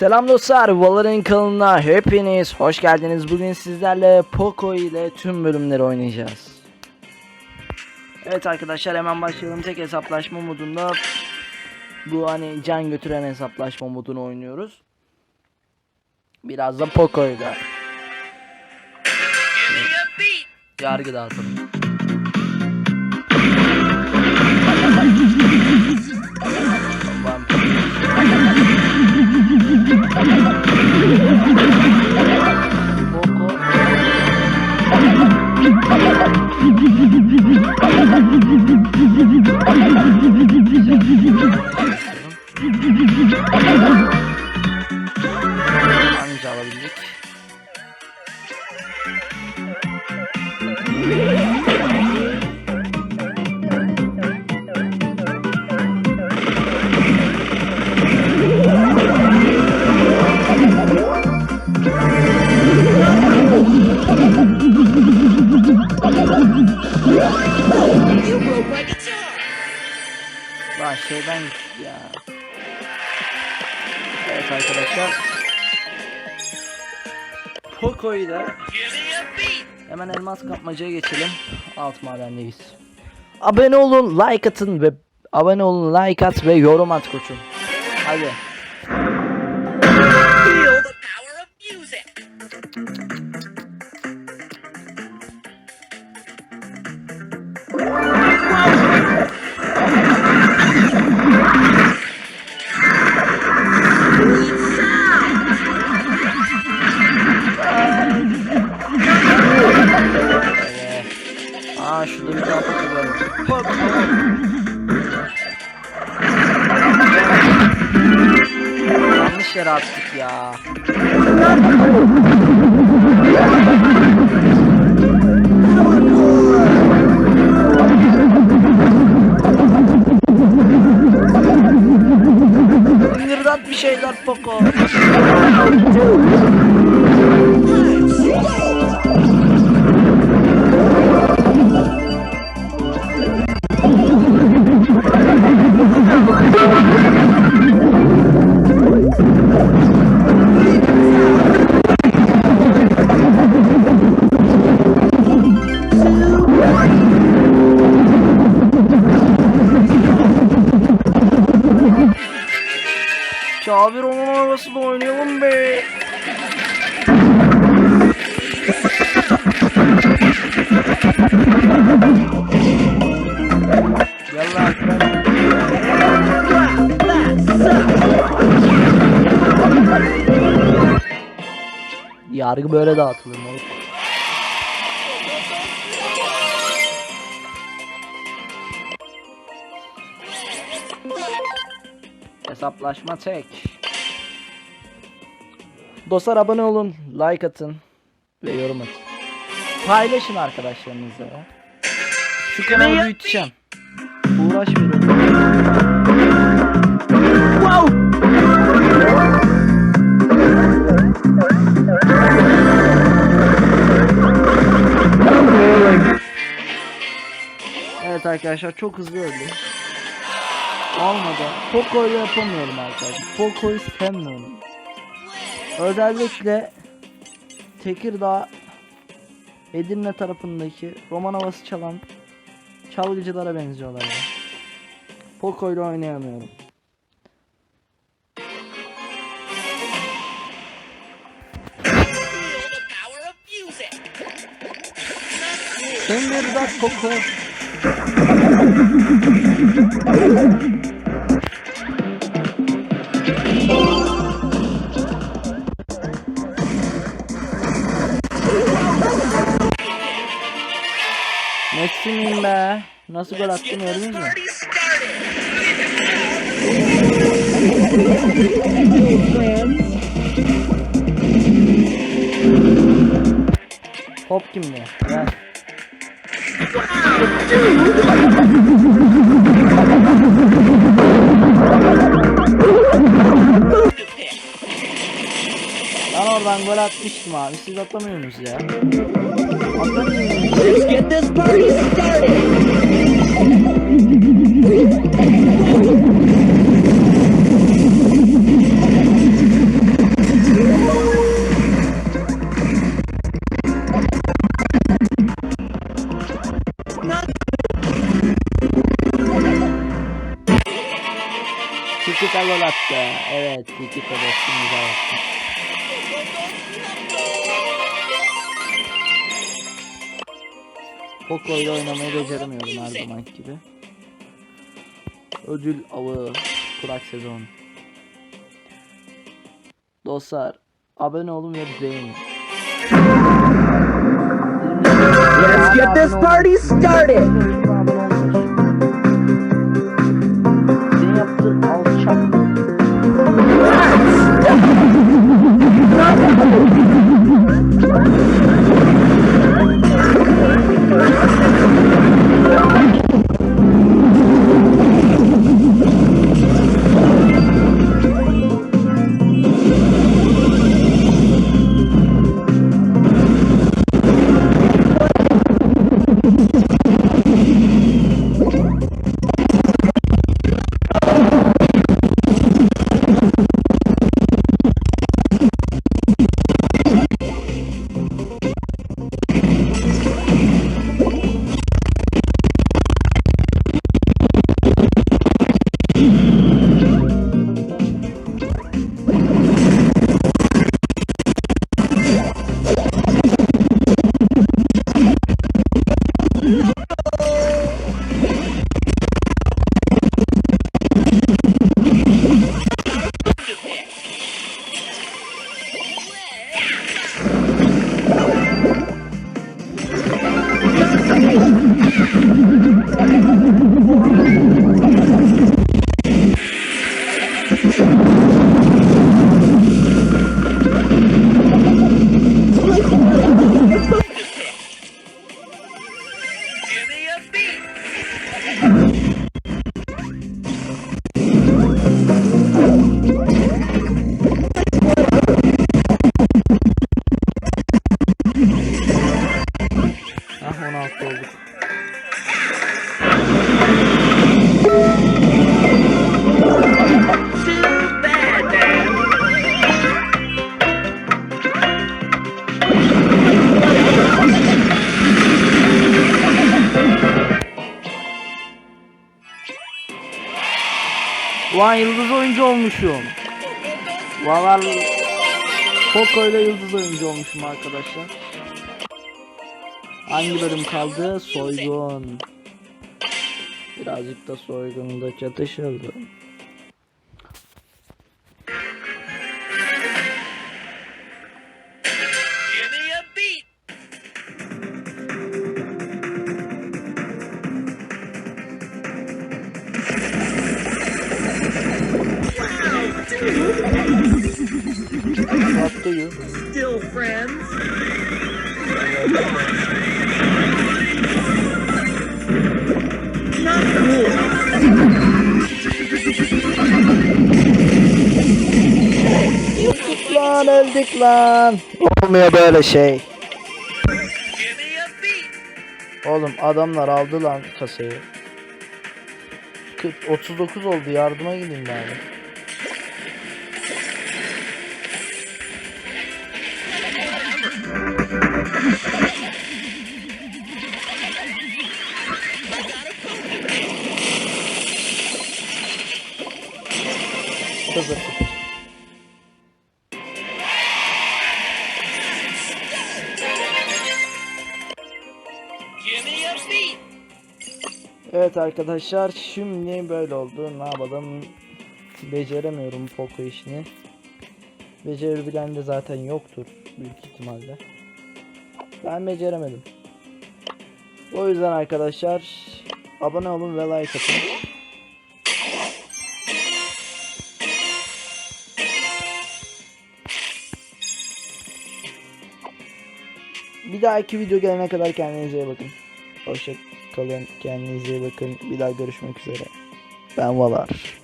Selam dostlar, Valorant kanalına hepiniz hoş geldiniz. Bugün sizlerle Poco ile tüm bölümleri oynayacağız. Evet arkadaşlar hemen başlayalım. Tek hesaplaşma modunda bu hani can götüren hesaplaşma modunu oynuyoruz. Biraz da Poco ile. Yargı dağıtalım. Alabildik. Lan şeyden ya. Evet arkadaşlar. Poco'yu da hemen elmas kapmacaya geçelim. Alt madendeyiz. Abone olun, like atın ve abone olun, like at ve yorum at koçum. Hadi. Attık ya. Hırdat bir şeyler Poco. Kabir onun arabasında oynayalım be. Yargı böyle dağıtılır moruk. Hesaplaşma tek. Dostlar abone olun, like atın ve yorum atın. Paylaşın arkadaşlarınızla. Şu kanalı büyüteceğim. Uğraş veriyorum. Evet arkadaşlar çok hızlı öldüm. Olmadı. Poco ile yapamıyorum arkadaşlar. Poco'yu sevmiyorum. Özellikle Tekirdağ Edirne tarafındaki roman havası çalan çalgıcılara benziyorlar ya. Poco ile oynayamıyorum. Music. Tekirdağ Poco. Nasıl gol attım gördünüz mü? Hop kimde? Gel. Ben oradan gol atmıştım abi. Siz atamıyorsunuz ya. Let's get this party started. Kiki Kalolat'ta. Evet, Kiki Kalolat'ta. İmza attı. Poco ile oynamayı beceremiyorum her zaman gibi. Ödül avı kurak sezon. Dostlar abone olun ve beğenin. Let's get this party started. Ulan yıldız oyuncu olmuşum. Valar Poco ile yıldız oyuncu olmuşum arkadaşlar. Hangi bölüm kaldı? Soygun. Birazcık da soygunda çatışıldı. Lan öldük lan. Olmuyor böyle şey. Oğlum adamlar aldı lan kasayı. 40, 39 oldu yardıma gideyim bari. Sıfır Evet arkadaşlar şimdi böyle oldu. Ne yapalım? Beceremiyorum Poco işini. Becerebilen de zaten yoktur büyük ihtimalle. Ben beceremedim. O yüzden arkadaşlar abone olun ve like atın. Bir dahaki video gelene kadar kendinize iyi bakın. Hoşça kalın. Kendinize iyi bakın. Bir daha görüşmek üzere. Ben Valar.